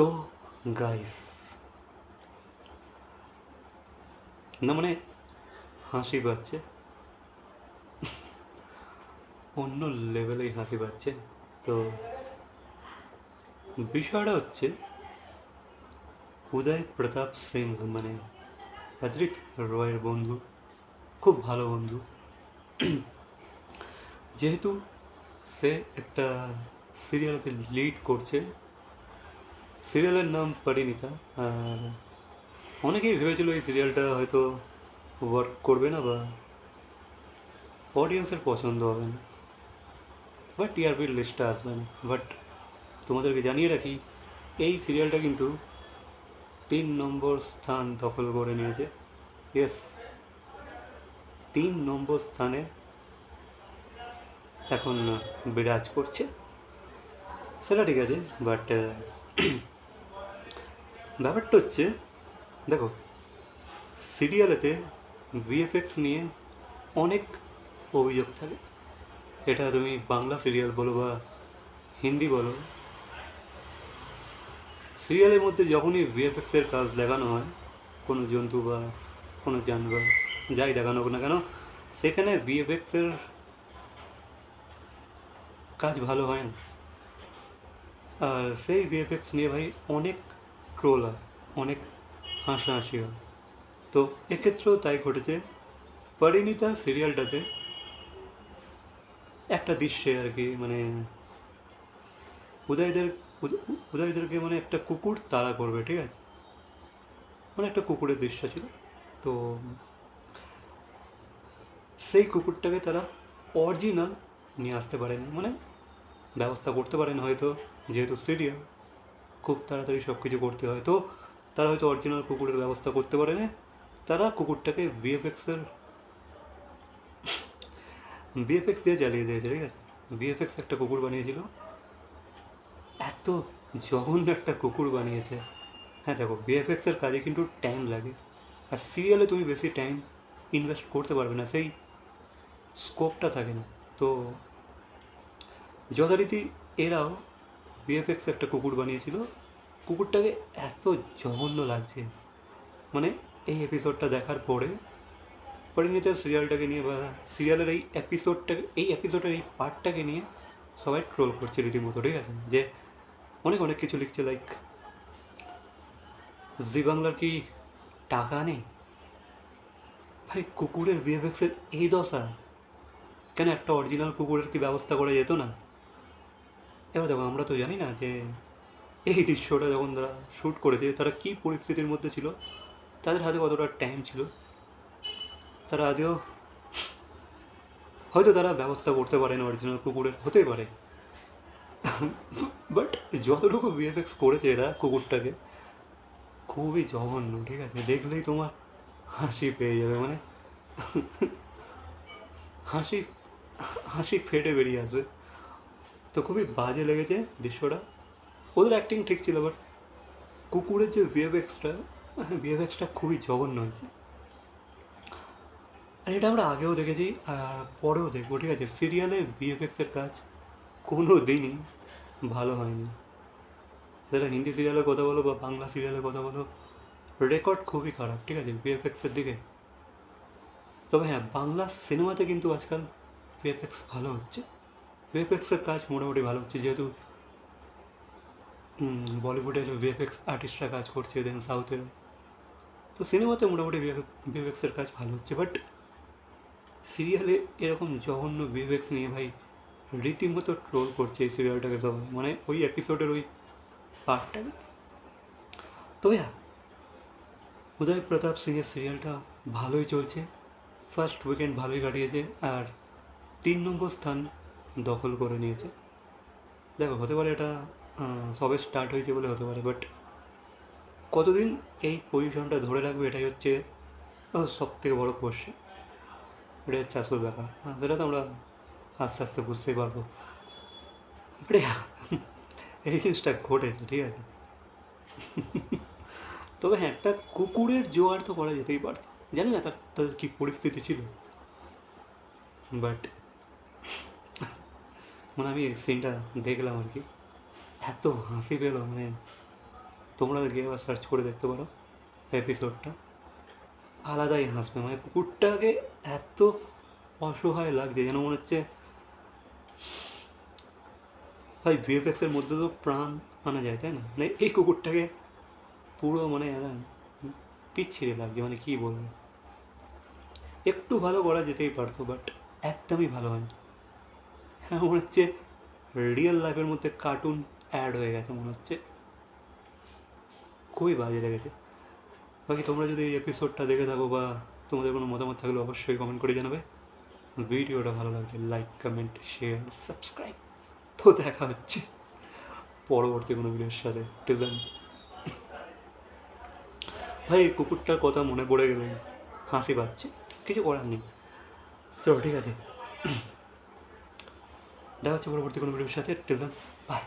তো গাইস না মানে হাসি পাচ্ছে। অন্য লেভেলেই হাসি পাচ্ছে। তো, বিষয়টা হচ্ছে, উদয় প্রতাপ সিং মানে অজিত রয়ের বন্ধু, খুব ভালো বন্ধু। যেহেতু সে একটা সিরিয়ালতে লিড করছে সিরিয়ালের নাম পরিণীতা আর অনেকেই ভেবেছিল এই সিরিয়ালটা হয়তো ওয়ার্ক করবে না বা অডিয়েন্সের পছন্দ হবে না। বা টিআরপির লিস্টটা আসবে না। বাট তোমাদেরকে জানিয়ে রাখি, এই সিরিয়ালটা কিন্তু তিন নম্বর স্থান দখল করে নিয়েছে। ইয়েস তিন নম্বর স্থানে এখন বিরাজ করছে। সেটা ঠিক আছে বাট ব্যাপারটা হচ্ছে, দেখো সিরিয়ালেতে ভিএফএক্স নিয়ে অনেক অভিযোগ থাকে। এটা তুমি বাংলা সিরিয়াল বলো বা হিন্দি বলো সিরিয়ালের মধ্যে যখনই ভিএফএক্সের কাজ দেখানো হয়, কোনো জন্তু বা কোনো জানোয়ার, যাই দেখানো হোক না কেন, সেখানে ভিএফএক্সের কাজ ভালো হয় না। আর সেই ভিএফএক্স নিয়ে ভাই অনেক হয় অনেক হাসাহাসি হয়। তো এক্ষেত্রেও তাই ঘটেছে। পরিণীতা সিরিয়ালটাতে একটা দৃশ্যে আর কি মানে উদয়দের উদয়দেরকে মানে একটা কুকুর তাড়া করবে, ঠিক আছে? মানে একটা কুকুরের দৃশ্য ছিল। তো সেই কুকুরটাকে তারা অরিজিনাল নিয়ে আসতে পারেনি। মানে ব্যবস্থা করতে পারেন হয়তো, যেহেতু সিরিয়াল। খুব তাড়াতাড়ি সব কিছু করতে হয়। তো তারা হয়তো অরিজিনাল কুকুরের ব্যবস্থা করতে পারে না তারা কুকুরটাকে ভিএফএক্সের ভিএফএক্স দিয়ে চালিয়ে দিয়েছে, ঠিক আছে? ভিএফএক্স একটা কুকুর বানিয়েছিল। এত জঘন্য একটা কুকুর বানিয়েছে। হ্যাঁ দেখো ভিএফএক্সের কাজে কিন্তু টাইম লাগে। আর সিরিয়ালে তুমি বেশি টাইম ইনভেস্ট করতে পারবে না, সেই স্কোপটা থাকে না। তো যথারীতি এরাও ভিএফএক্স একটা কুকুর বানিয়েছিল। কুকুরটাকে এত জঘন্য লাগছে। মানে এই এপিসোডটা দেখার পরে পরিণীতা সিরিয়ালটাকে নিয়ে বা সিরিয়ালের এই এপিসোডটাকে এই এপিসোডের এই পার্টটাকে নিয়ে সবাই ট্রোল করছে রীতিমতো, ঠিক আছে? যে অনেক অনেক কিছু লিখছে লাইক জি বাংলার কি টাকা নেই? ভাই, কুকুরের ভিএফএক্সের এই দশা। কেন একটা অরিজিনাল কুকুরের কি ব্যবস্থা করা যেত না? এবার দেখো, আমরা তো জানি না যে এই দৃশ্যটা যখন তারা শ্যুট করেছে, তারা কী পরিস্থিতির মধ্যে ছিল? তাদের হাতে কতটা টাইম ছিল? তারা আদেও হয়তো তারা ব্যবস্থা করতে পারেন অরিজিনাল কুকুরের, হতেই পারে। বাট যতটুকু ভিএফএক্স করেছে এরা কুকুরটাকে, খুবই জঘন্য, ঠিক আছে? দেখলেই তোমার হাসি পেয়ে যাবে মানে হাসি হাসি ফেটে বেরিয়ে আসবে। তো খুবই বাজে লেগেছে দৃশ্যটা। ওদের অ্যাক্টিং ঠিক ছিল বাট কুকুরের যে ভিএফএক্সটা ভিএফএক্সটা খুবই জঘন্য হয়েছে। আর এটা আমরা আগেও দেখেছি, আর পরেও দেখব, ঠিক আছে? সিরিয়ালে ভিএফএক্সের কাজ কোনো দিনই ভালো হয়নি। সেটা হিন্দি সিরিয়ালের কথা বলো বা বাংলা সিরিয়ালের কথা বলো রেকর্ড খুবই খারাপ, ঠিক আছে? ভিএফএক্সের দিকে। তবে হ্যাঁ বাংলা সিনেমাতে কিন্তু আজকাল ভিএফএক্স ভালো হচ্ছে। ভিএফএক্সের কাজ মোটামুটি ভালো হচ্ছে, যেহেতু বলিউডের ভিএফএক্স আর্টিস্টরা কাজ করছে দেন সাউথের তো সিনেমাতে মোটামুটি ভিএফএক্সের কাজ ভালো হচ্ছে বাট সিরিয়ালে এরকম জঘন্য ভিএফএক্স নিয়ে ভাই রীতিমতো ট্রোল করছে এই সিরিয়ালটাকে সবাই। মানে ওই এপিসোডের ওই পার্টটাকে তবে হ্যাঁ উদয় প্রতাপ সিংয়ের সিরিয়ালটা ভালোই চলছে। ফার্স্ট উইকেন্ড ভালোই কাটিয়েছে, আর তিন নম্বর স্থান দখল করে নিয়েছে। দেখো, হতে পারে এটা সবে স্টার্ট হয়েছে বলে হতে পারে বাট কতদিন এই পজিশনটা ধরে রাখবে এটাই হচ্ছে সব থেকে বড়ো কোশ্চেন এটা হচ্ছে আসল ব্যাপার। হ্যাঁ, সেটা তো আমরা আস্তে আস্তে বুঝতেই পারব। এই জিনিসটা ঘটেছে ঠিক আছে। তবে হ্যাঁ একটা কুকুরের জোয়ার তো করা যেতেই পারতো। জানি না তার তাদের কী পরিস্থিতি ছিল। বাট মানে আমি সিনটা দেখলাম আর কি। এত হাসি পেল মানে তোমরা গিয়ে আবার সার্চ করে দেখতে পারো এপিসোডটা আলাদাই হাসবে। মানে কুকুরটাকে এত অসহায় লাগছে, যেন মনে হচ্ছে ভাই ভিএফএক্সের মধ্যে তো প্রাণ আনা যায়, তাই না? মানে এই কুকুরটাকে পুরো মানে পিচ্ছিরে লাগছে মানে কী বলব? একটু ভালো করা যেতেই পারতো বাট একদমই ভালো হয়নি। হ্যাঁ মনে হচ্ছে রিয়েল লাইফের মধ্যে কার্টুন অ্যাড হয়ে গেছে মনে হচ্ছে। খুবই বাজে লেগেছে। বাকি তোমরা যদি এই এপিসোডটা দেখে থাকো বা তোমাদের কোনো মতামত থাকলে অবশ্যই কমেন্ট করে জানাবে। ভিডিওটা ভালো লাগছে লাইক কমেন্ট শেয়ার সাবস্ক্রাইব তো দেখা হচ্ছে পরবর্তী কোনো ভিডিওর সাথে। টিল দেন ভাই, কুকুরটার কথা মনে পড়ে গেলে হাসি পাচ্ছে। কিছু করার নেই। চলো, ঠিক আছে। দেখা হচ্ছে পরবর্তী কোনো ভিডিওর সাথে। Till then by